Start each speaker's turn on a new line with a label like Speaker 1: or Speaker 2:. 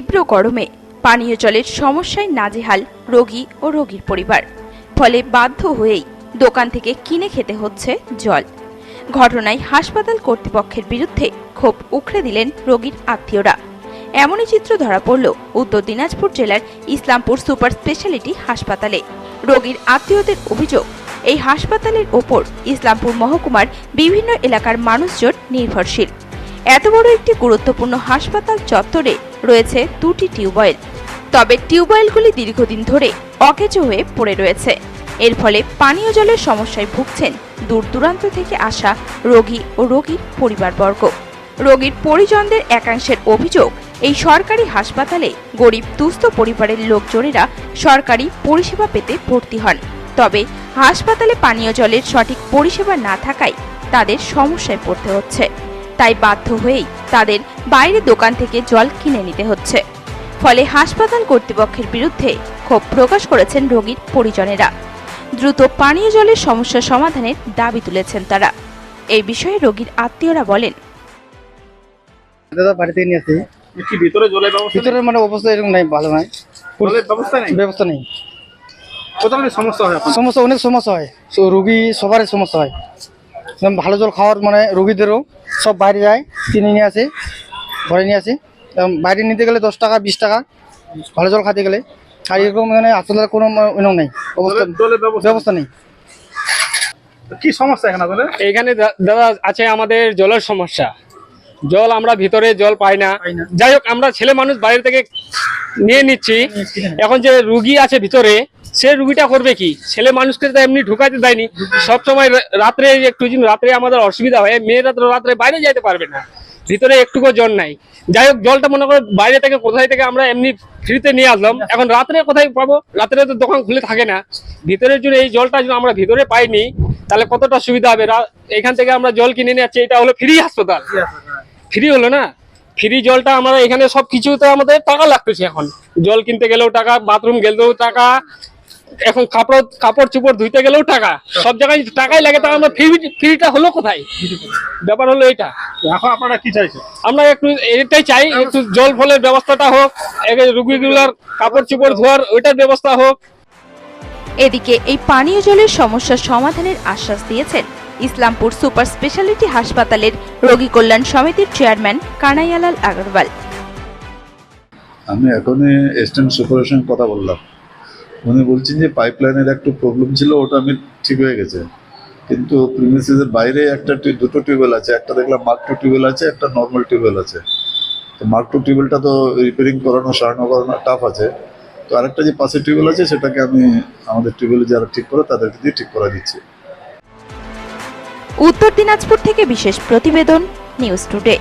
Speaker 1: তীব্র গরমে পানীয় জলের সমস্যায় নাজেহাল রোগী ও রোগীর পরিবার। ফলে বাধ্য হয়েই দোকান থেকে কিনে খেতে হচ্ছে জল। ঘটনায় হাসপাতাল কর্তৃপক্ষের বিরুদ্ধে ক্ষোভ উখড়ে দিলেন রোগীর আত্মীয়রা। এমনই চিত্র ধরা পড়ল উত্তর দিনাজপুর জেলার ইসলামপুর সুপার স্পেশালিটি হাসপাতালে। রোগীর আত্মীয়দের অভিযোগ, এই হাসপাতালের ওপর ইসলামপুর মহকুমার বিভিন্ন এলাকার মানুষজন নির্ভরশীল। এত বড় একটি গুরুত্বপূর্ণ হাসপাতাল চত্বরে রয়েছে দুটি টিউবওয়েল। তবে টিউবওয়েলগুলি দীর্ঘদিন ধরে অকেজো হয়ে পড়ে রয়েছে। এর ফলে পানীয় জলের সমস্যায় ভুগছেন দূর দূরান্ত থেকে আসা রোগী ও রোগীর পরিবারবর্গ। রোগীর পরিজনদের একাংশের অভিযোগ, এই সরকারি হাসপাতালে গরিব, দুস্থ পরিবারের লোকজনেরা সরকারি পরিষেবা পেতে ভর্তি হন। তবে হাসপাতালে পানীয় জলের সঠিক পরিষেবা না থাকায় তাদের সমস্যায় পড়তে হচ্ছে। তাই বাধ্য হয়েই তাদের বাইরে দোকান থেকে জল কিনে নিতে হচ্ছে। ফলে হাসপাতাল কর্তৃপক্ষের বিরুদ্ধে ক্ষোভ প্রকাশ করেছেন রোগীর পরিজনেরা। দ্রুত পানীয় জলের সমস্যা সমাধানের দাবি তুলেছেন তারা। এই বিষয়ে রোগীর আত্মীয়রা বলেন
Speaker 2: দাদা বাড়ি নিয়ে আসি।
Speaker 3: কি ভিতরে জলের ব্যবস্থা নেই?
Speaker 2: ভিতরের মানে অবস্থা এরকম নাই ভালো নাই।
Speaker 3: জলের ব্যবস্থা নেই?
Speaker 2: ব্যবস্থা নেই।
Speaker 3: কত সমস্যা হয়
Speaker 2: সমস্যা অনেক সমস্যা হয়। রুগী সবারই সমস্যা হয়। যেমন ভালো জল খাওয়ার মানে রুগীদেরও সব বাইরে যায় কিনে নিয়ে আসে ঘরে নিয়ে আসে। বাইরে নিতে গেলে দশ টাকা বিশ টাকা ভালো জল খাতে গেলে। আর এরকম মানে আসলে কোনো এরকম নেই অবস্থা
Speaker 3: ব্যবস্থা
Speaker 2: নেই।
Speaker 3: কি সমস্যা এখানে আপনাদের
Speaker 4: এইখানে দাদা আছে আমাদের জলের সমস্যা। জল আমরা ভিতরে জল পাই না। যাই হোক আমরা ছেলে মানুষ বাইরে থেকে নিয়ে নিচ্ছি। এখন যে রুগী আছে ভিতরে সে রুগীটা করবে কি? ছেলে মানুষকে তো এমনি ঢুকাতে দেয়নি। সবসময় রাত্রে একটু রাত্রে আমাদের অসুবিধা হয় মেয়েরা তো রাত্রে বাইরে যাইতে পারবে না। ভিতরে একটুকু জল নাই। যাই হোক জলটা মনে করো বাইরে থেকে কোথায় থেকে আমরা এমনি ফ্রিতে নিয়ে আসলাম। এখন রাত্রে কোথায় পাবো? রাত্রে তো দোকান খুলে থাকে না। ভিতরের জন্য এই জলটা যদি আমরা ভিতরে পাইনি তাহলে কতটা সুবিধা হবে? এখান থেকে আমরা জল কিনে নিয়ে যাচ্ছি এটা হলো ফ্রি হাসপাতাল। ফ্রি হলো না? ফ্রি জলটা আমরা এখানে সব কিছুতে আমাদের টাকা লাগতেছে এখন। জল কিনতে গেলেও টাকা বাথরুম গেলেও টাকা এখন কাপড় কাপড় চুপড় ধুইতে গেলেও টাকা। সব জায়গায় টাকাই লাগে তা আমরা ফ্রি ফ্রিটা হলো কোথায়? ব্যাপার হলো এটা।
Speaker 3: এখন আপনারা কি চাইছেন?
Speaker 4: আমরা একটু এটাই চাই একটু জল ফলের ব্যবস্থাটা হোক রুগীগুলার কাপড় চুপড় ধোয়ার ওইটার ব্যবস্থা হোক।
Speaker 1: এদিকে এই পানীয় জলের সমস্যা সমাধানের আশ্বাস দিয়েছেন ইসলামপুর সুপার স্পেশালিটি হাসপাতালের রোগী কল্যাণ সমিতির চেয়ারম্যান কানাইয়ালাল আগরওয়াল।
Speaker 5: আমি এখনই এস্টার্ন সুপারের সঙ্গে কথা বললাম। উনি বলছেন যে পাইপলাইনের একটু প্রবলেম ছিল, ওটা আমি ঠিক হয়ে গেছে। কিন্তু প্রিমিসিসের বাইরে একটা দুটো টিউবওয়েল আছে। একটা দেখলাম মার্ক টু টিউবওয়েল আছে, একটা নর্মাল টিউবওয়েল আছে। তো মার্ক টু টিউবওয়েলটা তো রিপেয়ারিং করানো, সারানো করানো টাফ আছে। তো আরেকটা যে পাশে টিউবওয়েল আছে, সেটাকে আমি আমাদের টিউবওয়েলে যারা ঠিক করে, তাদেরকে দিয়ে ঠিক করা দিচ্ছি।
Speaker 1: উত্তর দিনাজপুর থেকে বিশেষ প্রতিবেদন নিউজ টুডে